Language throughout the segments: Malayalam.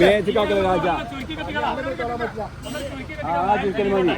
മേച്ചിക്കാക്കൽ രാജ. ആ ചുരുക്കൽ മതി.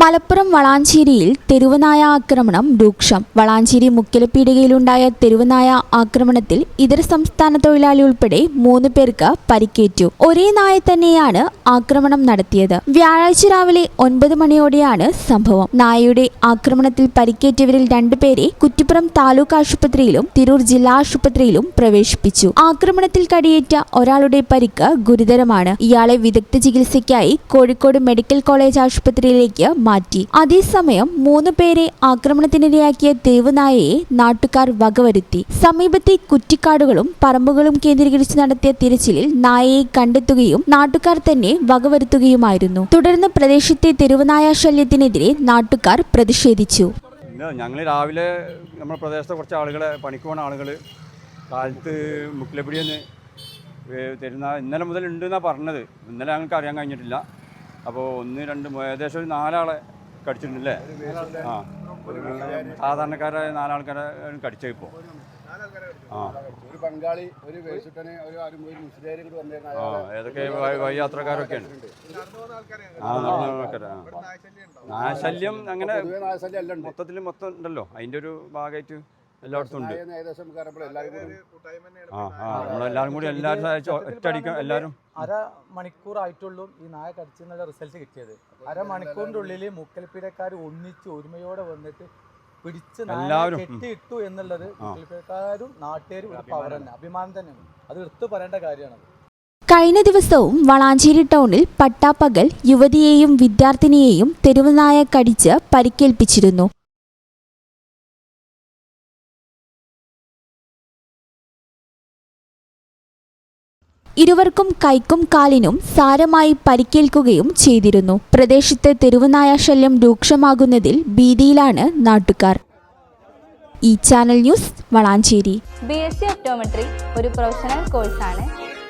മലപ്പുറം വളാഞ്ചേരിയിൽ തെരുവനായ ആക്രമണം രൂക്ഷം. വളാഞ്ചേരി മുക്കിലപ്പീടികയിലുണ്ടായ തെരുവനായ ആക്രമണത്തിൽ ഇതര സംസ്ഥാന തൊഴിലാളി ഉൾപ്പെടെ മൂന്ന് പേർക്ക് പരിക്കേറ്റു. ഒരേ നായ തന്നെയാണ് ആക്രമണം നടത്തിയത്. വ്യാഴാഴ്ച രാവിലെ ഒൻപത് മണിയോടെയാണ് സംഭവം. നായയുടെ ആക്രമണത്തിൽ പരിക്കേറ്റവരിൽ രണ്ടുപേരെ കുറ്റിപ്പുറം താലൂക്ക് ആശുപത്രിയിലും തിരൂർ ജില്ലാ ആശുപത്രിയിലും പ്രവേശിപ്പിച്ചു. ആക്രമണത്തിൽ കടിയേറ്റ ഒരാളുടെ പരിക്ക് ഗുരുതരമാണ്. ഇയാളെ വിദഗ്ധ ചികിത്സയ്ക്കായി കോഴിക്കോട് മെഡിക്കൽ കോളേജ് ആശുപത്രിയിലേക്ക് മാറ്റി. അതേസമയം മൂന്ന് പേരെ ആക്രമണത്തിനിരയാക്കിയ ദേവനായയെ നാട്ടുകാർ വകവരുത്തി. സമീപത്തെ കുറ്റിക്കാടുകളും പറമ്പുകളും കേന്ദ്രീകരിച്ച് നടത്തിയ തിരച്ചിലിൽ നായയെ കണ്ടെത്തുകയും നാട്ടുകാർ തന്നെ വകവരുത്തുകയുമായിരുന്നു. തുടർന്ന് പ്രദേശത്തെ തെരുവുനായ ശല്യത്തിനെതിരെ നാട്ടുകാർ പ്രതിഷേധിച്ചു. ഞങ്ങൾ രാവിലെ നമ്മുടെ പ്രദേശത്തെ കുറച്ച് ആളുകളെ പണിക്ക് പോകുന്ന ആളുകൾ കാലത്ത് മുക്കിലപ്പിടിയെന്ന് തരുന്ന ഇന്നലെ മുതൽ ഉണ്ടെന്നാണ് പറഞ്ഞത്. ഇന്നലെ ഞങ്ങൾക്ക് അറിയാൻ കഴിഞ്ഞിട്ടില്ല. അപ്പോൾ ഒന്ന് രണ്ട് ഏകദേശം ഒരു നാലാളെ കടിച്ചിട്ടുണ്ടല്ലേ? ആ. സാധാരണക്കാരായ നാലാൾക്കാരെ കടിച്ചേ ഇപ്പോൾ ആ. ഒരു ബംഗാളി ഒരു ഒരു ഒരു മുസ്ലിം കൂടി വന്നിരുന്ന. ആ ഏതൊക്കെ വഴി- വഴിയാത്രക്കാരൊക്കെയാണ് ആ നടന്ന ആൾക്കാരാ. നാശല്യം അങ്ങനെ മൊത്തത്തിൽ മൊത്തം ഉണ്ടല്ലോ. അതിന്റെ ഒരു ഭാഗമായിട്ട് എല്ലായിടത്തും ഉണ്ട്. ആ ആ നമ്മളെല്ലാവരും കൂടി എല്ലാവരും സഹായിച്ച് എല്ലാവരും അര മണിക്കൂർ ആയിട്ടുള്ളൂ ഈ നായ കടിച്ചെന്നുള്ള റിസൾട്ട് കിട്ടിയത്. അര മണിക്കൂറിന്റെ ഉള്ളിൽ മുക്കൽപ്പീരക്കാർ ഒന്നിച്ച് ഒരുമയോടെ വന്നിട്ട് പിടിച്ച് കെട്ടി എല്ലാവരും, കെട്ടിയിട്ടു എന്നുള്ളത് മുക്കൽപ്പീരക്കാരും നാട്ടുകാരും ഒരു പവർ തന്നെ. അഭിമാനം തന്നെയാണ്. അത് എടുത്തു പറയേണ്ട കാര്യമാണ്. കഴിഞ്ഞ ദിവസവും വളാഞ്ചേരി ടൗണിൽ പട്ടാപ്പകൽ യുവതിയെയും വിദ്യാർത്ഥിനിയെയും തെരുവുനായ കടിച്ച് പരിക്കേൽപ്പിച്ചിരുന്നു. ഇരുവർക്കും കൈക്കും കാലിനും സാരമായി പരിക്കേൽക്കുകയും ചെയ്തിരുന്നു. പ്രദേശത്തെ തെരുവുനായ ശല്യം രൂക്ഷമാകുന്നതിൽ ഭീതിയിലാണ് നാട്ടുകാർ. ഈ channel news Valanchery. B S C optometry ഒരു പ്രൊഫഷണൽ കോഴ്സാണ്